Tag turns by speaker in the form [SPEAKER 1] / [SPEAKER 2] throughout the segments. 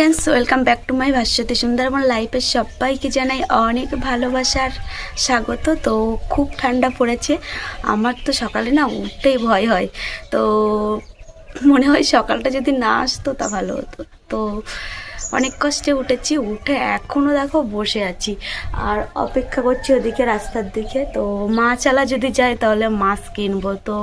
[SPEAKER 1] Friends welcome back to my Bhaswati Sundarban লাইফের সবাইকে জানাই অনেক ভালোবাসার স্বাগত। তো খুব ঠান্ডা পড়েছে। আমার তো সকালে না উঠতেই ভয় হয়। তো মনে হয় সকালটা যদি না আসতো তা ভালো হতো। তো অনেক কষ্টে উঠেছি। উঠে এখনও দেখো বসে আছি। আর অপেক্ষা করছি ওদিকে রাস্তার দিকে। তো মা চালা যদি যায় তাহলে মাছ কিনবো। তো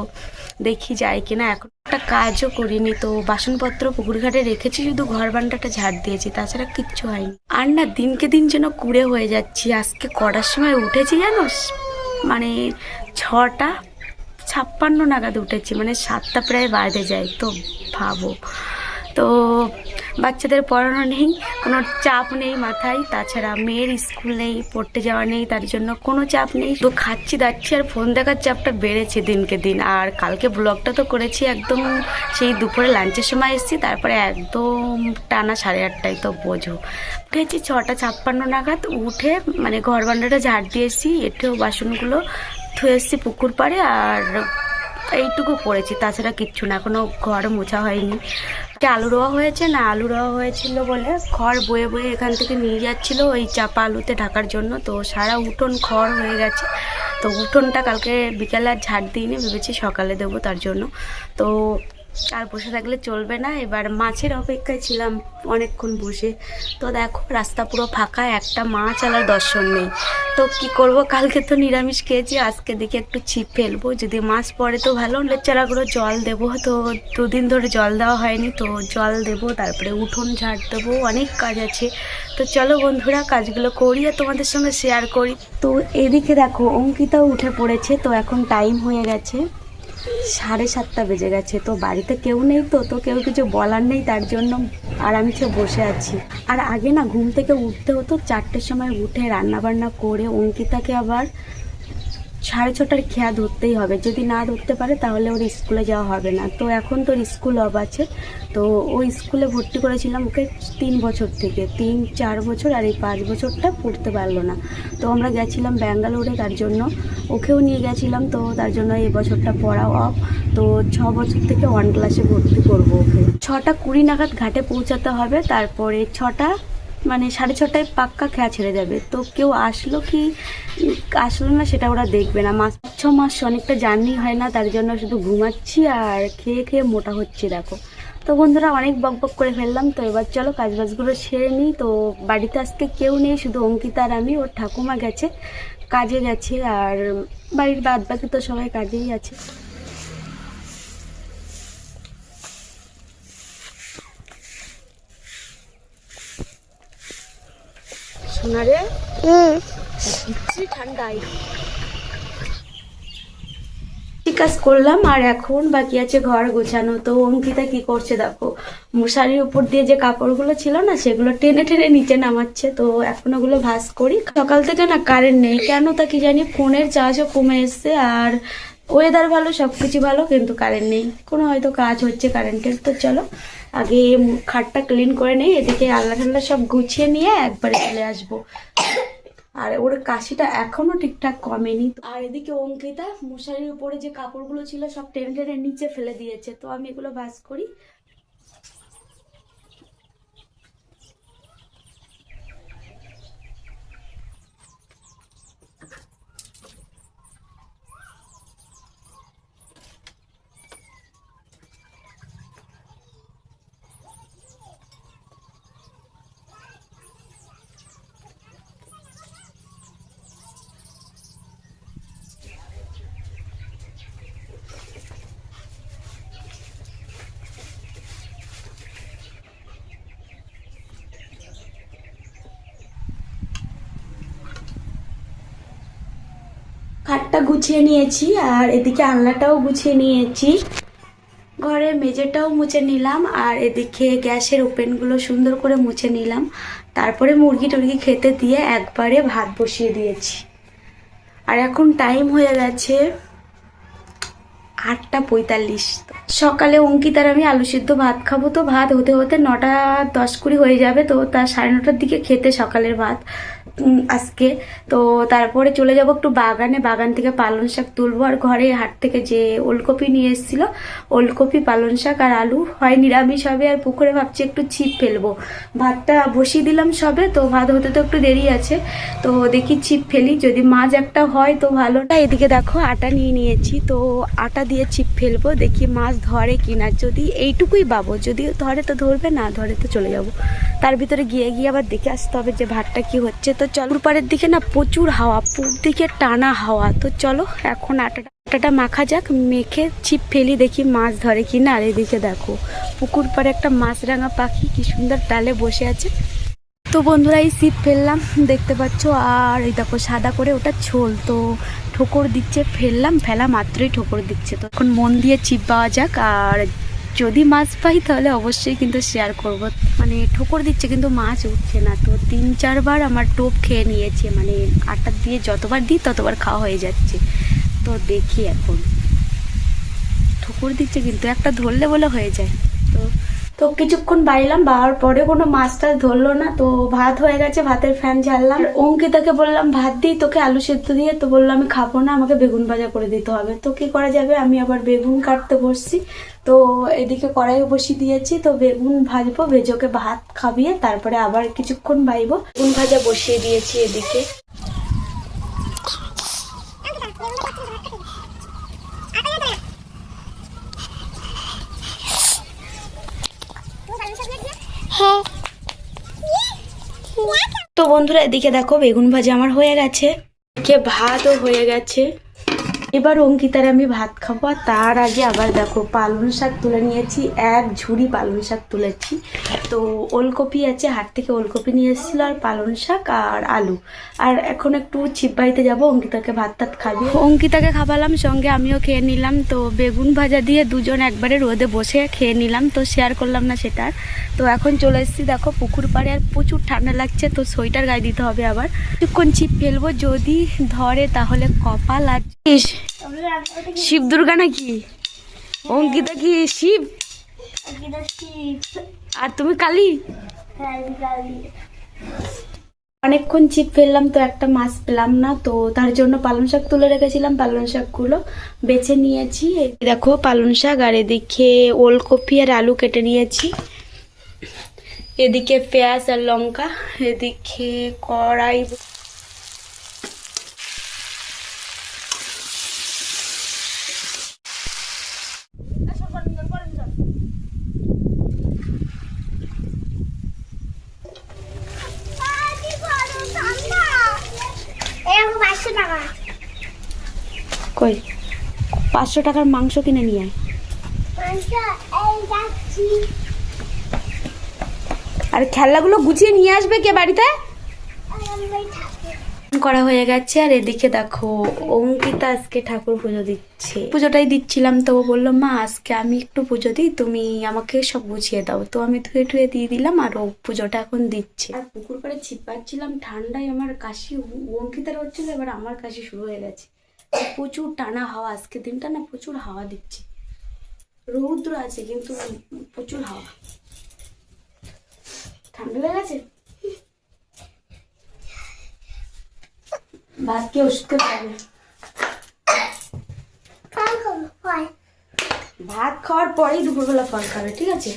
[SPEAKER 1] দেখি যাই কিনা। এখন একটা কাজও করিনি তো। বাসনপত্র পুকুর ঘাটে রেখেছি, শুধু ঘর বান্ডাটা ঝাড় দিয়েছি, তাছাড়া কিচ্ছু হয়নি। আর না, দিনকে দিন যেন কুড়ে হয়ে যাচ্ছি। আজকে কটার সময় উঠেছি জানো মানে ছটা ছাপ্পান্ন নাগাদ উঠেছি মানে সাতটা প্রায় বাইরে যায় তো ভাবো। বাচ্চাদের পড়ানো নেই, কোনো চাপ নেই মাথায়। তাছাড়া মেয়ের স্কুল নেই, পড়তে যাওয়া নেই, তার জন্য কোনো চাপ নেই। তো খাচ্ছি, দাচ্ছি আর ফোন দেখার চাপটা বেড়েছে দিনকে দিন। আর কালকে ব্লগটা তো করেছি একদম সেই দুপুরে লাঞ্চের সময় এসেছি, তারপরে একদম টানা সাড়ে আটটায় তো বোঝো। উঠেছি ছটা ছাপ্পান্ন নাগাদ, উঠে মানে ঘর বান্ডাটা ঝাড় দিয়েছি, এটেও বাসনগুলো ধুয়ে এসেছি পুকুর পাড়ে, আর এইটুকু করেছি। তাছাড়া কিচ্ছু না, এখনও ঘর মোছা হয়নি। এটা আলু রোয়া হয়েছে না আলু রোয়া হয়েছিল বলে খড় বয়ে বয়ে এখান থেকে নিয়ে যাচ্ছিল ওই চাপা আলুতে ঢাকার জন্য। তো সারা উঠোন খড় হয়ে গেছে। তো উঠোনটা কালকে বিকেলে আর ঝাড় দিইনি, ভেবেছি সকালে দেবো তার জন্য। তো আর বসে থাকলে চলবে না। এবার মাছের অপেক্ষায় ছিলাম অনেকক্ষণ বসে। তো দেখো, রাস্তা পুরো ফাঁকা, একটা মাছ আলার দর্শন নেই। তো কি করব? কালকে তো নিরামিষ খেয়েছি, আজকে দেখি একটু ছিপ ফেলব। যদি মাছ পড়ে তো ভালো চারাগুলো জল দেবো। তো দুদিন ধরে জল দেওয়া হয়নি, তো জল দেবো, তারপরে উঠোন ঝাড় দেবো, অনেক কাজ আছে। তো চলো বন্ধুরা, কাজগুলো করি আর তোমাদের সঙ্গে শেয়ার করি। তো এদিকে দেখো, অঙ্কিতাও উঠে পড়েছে, তো এখন টাইম হয়ে গেছে। সাড়ে সাতটা বেজে গেছে, তো বাড়িতে কেউ নেই তো তো কেউ কিছু বলার নেই, তার জন্য আর আমি আরামসে বসে আছি। আর আগে না ঘুম থেকে উঠতে হতো, চারটের সময় উঠে রান্না বান্না করে অঙ্কিতাকে আবার সাড়ে ছটার খেয়া ধরতেই হবে। যদি না ধরতে পারে, তাহলে ওর স্কুলে যাওয়া হবে না। তো এখন তোর স্কুল অফ আছে। তো ওই স্কুলে ভর্তি করেছিলাম ওকে তিন বছর থেকে। তিন, চার বছর আর এই পাঁচ বছরটা পড়তে পারল না। তো আমরা গেছিলাম ব্যাঙ্গালোরে, তার জন্য ওকেও নিয়ে গেছিলাম। তো তার জন্য এই বছরটা পড়া অফ। তো ছ বছর থেকে ওয়ান ক্লাসে ভর্তি করব ওকে। ছটা কুড়ি নাগাদ ঘাটে পৌঁছাতে হবে। তারপরে ছটা মানে সাড়ে ছটায় পাক্কা খেয়া ছেড়ে যাবে। তো কেউ আসলো কি? আসলো না সেটা ওরা দেখবে না। মাস ছ মাস অনেকটা জার্নি হয় না, তার জন্য শুধু ঘুমাচ্ছি আর খেয়ে খেয়ে মোটা হচ্ছে, দেখো। তো বন্ধুরা, অনেক বক বক করে ফেললাম। তো এবার চলো কাজবাজগুলো সেরে নিই। তো বাড়িতে আজকে কেউ নেই, শুধু অঙ্কিতা আর আমি। ওর ঠাকুমা গেছে, কাজে গেছে আর বাড়ির বাদ বাকি তো সবাই কাজেই আছে। সোনারে বিচ্ছিরি ঠান্ডায়। কাজ করলাম? আর এখন বাকি আছে ঘর গোছানো। তো অঙ্কিতা কি করছে দেখো? মশারির উপর দিয়ে যে কাপড়গুলো ছিল না সেগুলো টেনে টেনে নিচে নামাচ্ছে। তো এখন ওগুলো ভাস করি। সকাল থেকে না কারেন্ট নেই। কেন তা কি জানি? ফোনের চার্জও কমে এসছে আর ওয়েদার ভালো সব কিছু ভালো কিন্তু কারেন্ট নেই। কোনো হয়তো কাজ হচ্ছে কারেন্টের তো চলো আগে খাটটা ক্লিন করে নেই, এদিকে আল্লাহ ঠান্ডা সব গুছিয়ে নিয়ে একবারে চলে আসব। আর ওর কাশিটা এখনও ঠিকঠাক কমেনি। আর এদিকে অঙ্কিতা, মশারির উপরে যে কাপড়গুলো ছিল সব টেনে টেনে নিচে ফেলে দিয়েছে, তো আমি এগুলো বাস করি। খাটটা গুছিয়ে নিয়েছি আর এদিকে আলনাটাও গুছিয়ে নিয়েছি। ঘরে মেঝেটাও মুছে নিলাম আর এদিকে গ্যাসের ওপেনগুলো সুন্দর করে মুছে নিলাম। তারপরে মুরগি টুরগি খেতে দিয়ে একবারে ভাত বসিয়ে দিয়েছি। আর এখন টাইম হয়ে গেছে আটটা পঁয়তাল্লিশ। সকালে অঙ্কিতার আমি আলু সিদ্ধ ভাত খাব। তো ভাত হতে হতে নটা দশ কুড়ি হয়ে যাবে। তো তার সাড়ে নটার দিকে খেতে সকালের ভাত। আজকে। তো তারপরে চলে যাব একটু বাগানে। বাগান থেকে পালং শাক তুলবো। আর ঘরে হাট থেকে যে ওলকপি নিয়ে এসেছিল, ওলকপি, পালং শাক আর আলু হয় নিরামিষ হবে। আর পুকুরে ভাবছি একটু ছিপ ফেলব। ভাতটা বসিয়ে দিলাম সবে, তো ভাত হতে তো একটু দেরি আছে। তো দেখি ছিপ ফেলি। যদি মাছ একটা হয় তো ভালোটা এদিকে দেখো, আটা নিয়ে নিয়েছি। তো আটা দিয়ে ছিপ ফেলব। দেখি মাছ ধরে কিনা। যদি এইটুকুই পাবো। যদি ধরে তো ধরবে, না ধরে তো চলে যাব। তার ভিতরে গিয়ে গিয়ে আবার দেখে আসতে হবে যে ভাতটা কি হচ্ছে। তো চলুর পাড়ের দিকে না প্রচুর হাওয়া পূব দিকে টানা হাওয়া। তো চলো এখন আটাটা আটাটা মাখা যাক, মেখে ছিপ ফেলি, দেখি মাছ ধরে কি না আর এদিকে দেখো, পুকুর পাড়ে একটা মাছরাঙা পাখি কি সুন্দর ডালে বসে আছে। তো বন্ধুরা, এই ছিপ ফেললাম, দেখতে পাচ্ছ, আর এই দেখো সাদা করে ওটা ছোল। তো ঠোকর দিচ্ছে, ফেললাম, ফেলা মাত্রই ঠোকর দিচ্ছে। তো এখন মন দিয়ে ছিপ পাওয়া যাক, আর যদি মাছ পাই তাহলে অবশ্যই কিন্তু শেয়ার করব। মানে ঠোকর দিচ্ছে কিন্তু মাছ উঠছে না। তো তিন, চারবার আমার টোপ খেয়ে নিয়েছে। মানে আটা দিয়ে যতবার দিই ততবার খাওয়া হয়ে যাচ্ছে। তো দেখি এখন। ঠোকর দিচ্ছে কিন্তু একটা ধরলে বলে হয়ে যায়। তো তো কিছুক্ষণ বাইলাম বাবার পরে কোনো মাছ টাছ ধরলো না, তো ভাত হয়ে গেছে, ভাতের ফ্যান ঝাড়লাম। অঙ্কিতাকে বললাম, ভাত দিই, তোকে আলু সেদ্ধ দিয়ে? তো বলল, আমি খাব না, আমাকে বেগুন ভাজা করে দিতে হবে। তো কি করা যাবে? আমি আবার বেগুন কাটতে বসছি। তো এদিকে কড়াই বসিয়ে দিয়েছি, তো বেগুন ভাজবো, ভেজোকে ভাত খাবিয়ে তারপরে আবার কিছুক্ষণ বাইবো। বেগুন ভাজা বসিয়ে দিয়েছি এদিকে। তো বন্ধুরা এদিকে দেখো বেগুন ভাজা আমার হয়ে গেছে। ভাতও হয়ে গেছে। এবার অঙ্কিতার আমি ভাত খাব আর তার আগে আবার দেখো পালং শাক তুলে নিয়েছি এক ঝুড়ি পালং শাক তুলেছি। তো ওলকপি আছে হাট থেকে ওলকপি নিয়ে এসেছিল আর পালং শাক আর আলু। আর এখন একটু ছিপবাইতে যাব অঙ্কিতাকে ভাত টাত খাবি। অঙ্কিতাকে খাওয়ালাম সঙ্গে আমিও খেয়ে নিলাম। তো বেগুন ভাজা দিয়ে দুজন একবারে রোদে বসে খেয়ে নিলাম তো শেয়ার করলাম না সেটা তো এখন চলে এসেছি দেখো পুকুর পাড়ে আর প্রচুর ঠান্ডা লাগছে তো সোয়েটার গায়ে দিতে হবে আবার। কিছুক্ষণ ছিপ ফেলব যদি ধরে তাহলে কপাল আর শিব দুর্গা নাকি? অঙ্কিতা কি শিব? আর তুমি কালী? অনেকক্ষণ ছিপ ফেললাম তো একটা মাছ পেলাম না তো তার জন্য পালং শাক তুলে রেখেছিলাম পালং শাকগুলো বেছে নিয়েছি। দেখো পালং শাক আর এদিকে ওলকপি আর আলু কেটে নিয়েছি। এদিকে পেঁয়াজ আর লঙ্কা এদিকে কড়াই কই? পাঁচশো টাকার মাংস কিনে নিয়ে আয়। আর খেলনাগুলো গুছিয়ে নিয়ে আসবে কে বাড়িতে? করা হয়ে গেছে আর এদিকে দেখো অঙ্কিতা আজকে ঠাকুর পুজো দিচ্ছে। পুজোটাই দিচ্ছিলাম তো বলল মা আজকে আমি একটু পুজো দিই তুমি আমাকে সব গুছিয়ে দাও। তো আমি ধুয়ে টুয়ে দিয়ে দিলাম আর ও পুজোটা এখন দিচ্ছে। আর পুকুর পাড়ে ছিপ পাচ্ছিলাম ঠান্ডায় আমার কাশি অঙ্কিতার হচ্ছিল এবার আমার কাশি শুরু হয়ে গেছে। প্রচুর টানা হাওয়া আজকে দিনটা না প্রচুর হাওয়া দিচ্ছে। রৌদ্র আছে কিন্তু প্রচুর হাওয়া। ঠান্ডা লেগে গেছে ভাত কে ওষুধ খাবে ভাত খাওয়ার পরেই দুপুরবেলা ফল খাবে, ঠিক আছে?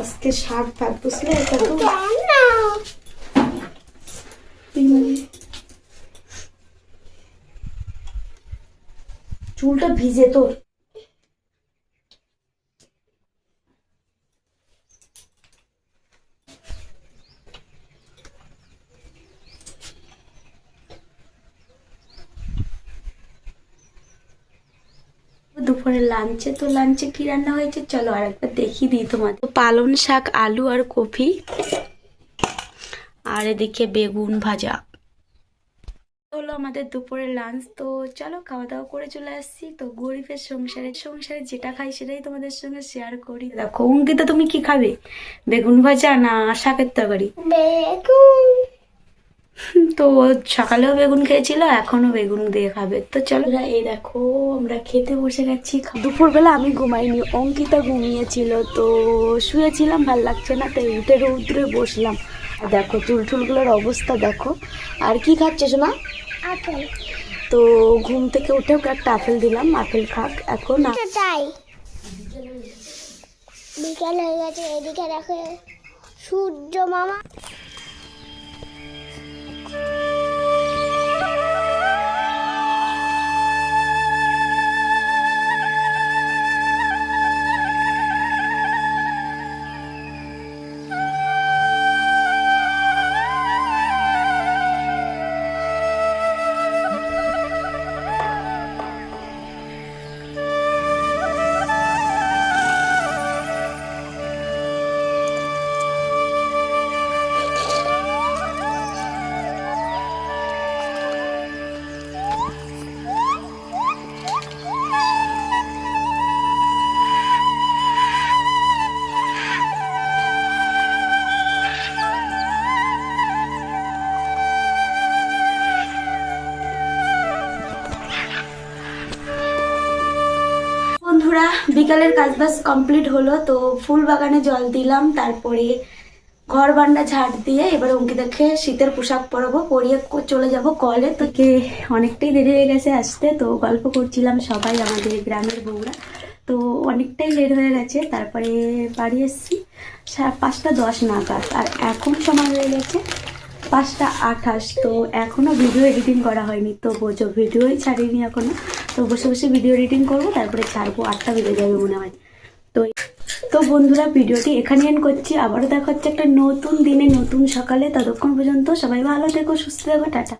[SPEAKER 1] আজকে শাক ভাত বুঝলে এটা চুলটা ভিজে তোর। দুপুরে লাঞ্চে তো লাঞ্চে কি রান্না হয়েছে? চলো আর একবার দেখিয়ে দিই তোমাদের। তো পালং শাক, আলু আর কপি। আর এদিকে বেগুন ভাজা। হলো আমাদের দুপুরের লাঞ্চ তো চলো খাওয়া দাওয়া করে চলে আসছি। তো গরিবের সংসারে সংসারে যেটা খাই সেটাই তোমাদের সঙ্গে শেয়ার করি। দেখো অঙ্কিতা তুমি কি খাবে? বেগুন ভাজা না শাকের তরকারি?
[SPEAKER 2] বেগুন।
[SPEAKER 1] তো সকালেও বেগুন খেয়েছিল এখনও বেগুন দিয়ে খাবে। তো চলো এই দেখো আমরা খেতে বসে গেছি। দুপুরবেলা আমি ঘুমাইনি অঙ্কিতা ঘুমিয়েছিল তো শুয়েছিলাম ভালো লাগছে না তাই উঠে রৌদ্রে বসলাম। আর দেখো চুল টুলগুলোর অবস্থা দেখো। আর কি খাচ্ছে সোনা?
[SPEAKER 2] আপেল।
[SPEAKER 1] তো ঘুম থেকে উঠে ওকে একটা আপেল দিলাম আপেল খাক এখন।
[SPEAKER 2] তাই। বিকেল হয়ে গেছে এদিকে দেখো সূর্য মামা।
[SPEAKER 1] বিকালের কাজবাজ কমপ্লিট হলো, তো ফুল বাগানে জল দিলাম, তারপরে ঘর বান্না ঝাড় দিয়ে এবার অঙ্কিতাকে শীতের পোশাক পরাবো, পরিয়ে চলে যাব কলে। তো কে অনেকটাই দেরি হয়ে গেছে আসতে, তো গল্প করছিলাম সবাই, আমাদের গ্রামের বউরা। তো অনেকটাই লেট হয়ে গেছে, তারপরে বাড়ি এসেছি পাঁচটা দশ নাগাদ, আর এখন সময় হয়ে গেছে পাঁচটা আঠাশ, তো এখনও ভিডিও এডিটিং করা হয়নি, তো বোঝো ভিডিওই ছাড়িনি এখনও। তো বসে বসে ভিডিও এডিটিং করব, তারপরে ছাড়বো, আটটা বেজে যাবে মনে হয়। তো তো বন্ধুরা ভিডিওটি এখানে এন করছি। আবারও দেখা হচ্ছে একটা নতুন দিনে, নতুন সকালে। ততক্ষণ পর্যন্ত সবাই ভালো থেকো, সুস্থ থাকো, টাটা।